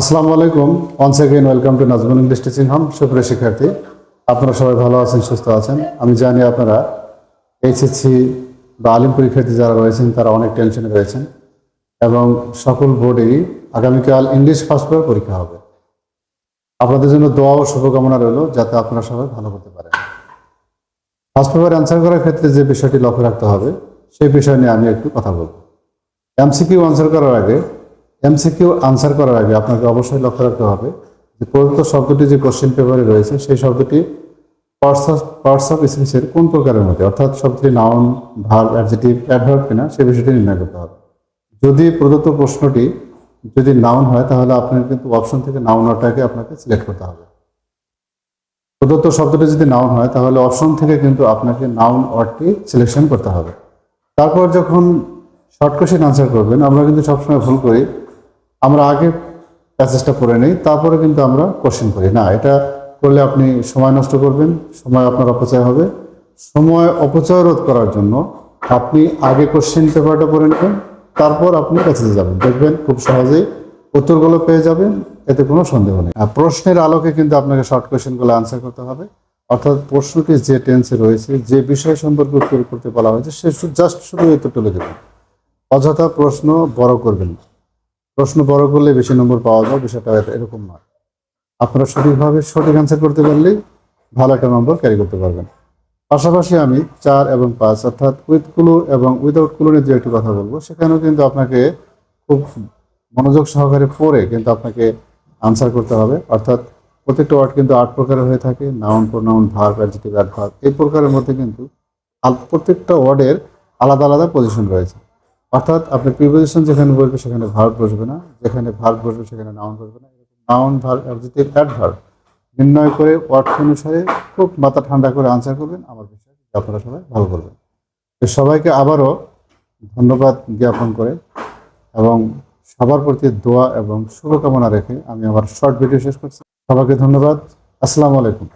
আসসালামু আলাইকুম। Once again welcome to Nazmul English teaching home সুপ্রিয় শিক্ষার্থী, আপনারা সবাই ভালো আছেন, সুস্থ আছেন? আমি জানি আপনারা এইচএসসি বা আলিম পরীক্ষার্থী যারা রয়েছেন, তারা অনেক টেনশনে রয়েছেন এবং সকল বোর্ডেরই আগামীকাল ইংলিশ ফার্স্ট পেপার পরীক্ষা হবে। আপনাদের জন্য দোয়া ও শুভকামনা রইল, যাতে আপনারা সবাই ভালো করতে পারেন। ফার্স্ট পেপার অ্যান্সার করার ক্ষেত্রে যে বিষয়টি লক্ষ্য রাখতে হবে, সেই বিষয় নিয়ে আমি একটু কথা বলব। এমসিকিউ অ্যান্সার করার আগে এমসিকিউ আনসার করার আগে আপনাকে অবশ্যই লক্ষ্য রাখতে হবে যে প্রদত্ত শব্দটি যে কোশ্চেন পেপারে রয়েছে, সেই শব্দটি পার্টস অফ পার্টস অফ স্পিচের কোন প্রকারের মধ্যে, অর্থাৎ শব্দটি নাউন ভার্ব অ্যাডজেটিভ অ্যাডভার্ব কিনা, সে বিষয়টি নির্ণয় করতে হবে। যদি প্রদত্ত প্রশ্নটি যদি নাউন হয়, তাহলে আপনার কিন্তু অপশন থেকে নাউন অর্ডারটাকে আপনাকে সিলেক্ট করতে হবে। প্রদত্ত শব্দটি যদি নাউন হয়, তাহলে অপশন থেকে কিন্তু আপনাকে নাউন ওয়ার্ডটি সিলেকশন করতে হবে। তারপর যখন শর্ট কোশ্চেন আনসার করবেন, আমরা কিন্তু সবসময় ভুল করি। আমরা আগে প্যাসেজটা পড়ে নিই, তারপরে কিন্তু আমরা কোশ্চেন করি। না, এটা করলে আপনি সময় নষ্ট করবেন, সময় আপনার অপচয় হবে। সময় অপচয় রোধ করার জন্য আপনি আগে কোশ্চেন পেপারটা পড়ে নেবেন, তারপর আপনি প্যাসেজে যাবেন। দেখবেন খুব সহজেই উত্তরগুলো পেয়ে যাবেন, এতে কোনো সন্দেহ নেই। আর প্রশ্নের আলোকে কিন্তু আপনাকে শর্ট কোশ্চেনগুলো আনসার করতে হবে। অর্থাৎ প্রশ্নটি যে টেন্সে রয়েছে, যে বিষয় সম্পর্কে উত্তর করতে বলা হয়েছে, সে জাস্ট শুধু উত্তর তুলে দেবেন অযথা প্রশ্ন বড় করবেন না। প্রশ্ন বড় করলে বেশি নম্বর পাওয়া যায়, বিষয়টা এরকম নয়। আপনারা সঠিকভাবে সঠিক অ্যান্সার করতে পারলেই ভালো একটা নম্বর ক্যারি করতে পারবেন। পাশাপাশি আমি চার এবং পাঁচ, অর্থাৎ উইথ কুলু এবং উইদাউট কুলু নিয়ে দু একটি কথা বলব। সেখানেও কিন্তু আপনাকে খুব মনোযোগ সহকারে পড়ে কিন্তু আপনাকে আনসার করতে হবে। অর্থাৎ প্রত্যেকটা ওয়ার্ড কিন্তু আট প্রকারের হয়ে থাকে noun pronoun verb adjective adverb এই প্রকারের মধ্যে কিন্তু প্রত্যেকটা ওয়ার্ডের আলাদা আলাদা পজিশন রয়েছে। অর্থাৎ আপনার প্রিপোজিশন যেখানে বসবে সেখানে ভার্ব বসবে না, যেখানে ভার্ব বসবে সেখানে নাউন বসবে না। নাউন ভার্ব অ্যাডজেক্টিভ নির্ণয় করে অর্থ অনুসারে খুব মাথা ঠান্ডা করে আনসার করবেন, আমার বিষয় আপনারা সবাই ভালো করবেন। সবাইকে আবারও ধন্যবাদ জ্ঞাপন করে এবং সবার প্রতি দোয়া এবং শুভকামনা রেখে আমি আমার শর্ট ভিডিও শেষ করছি। সবাইকে ধন্যবাদ। আসসালামু আলাইকুম।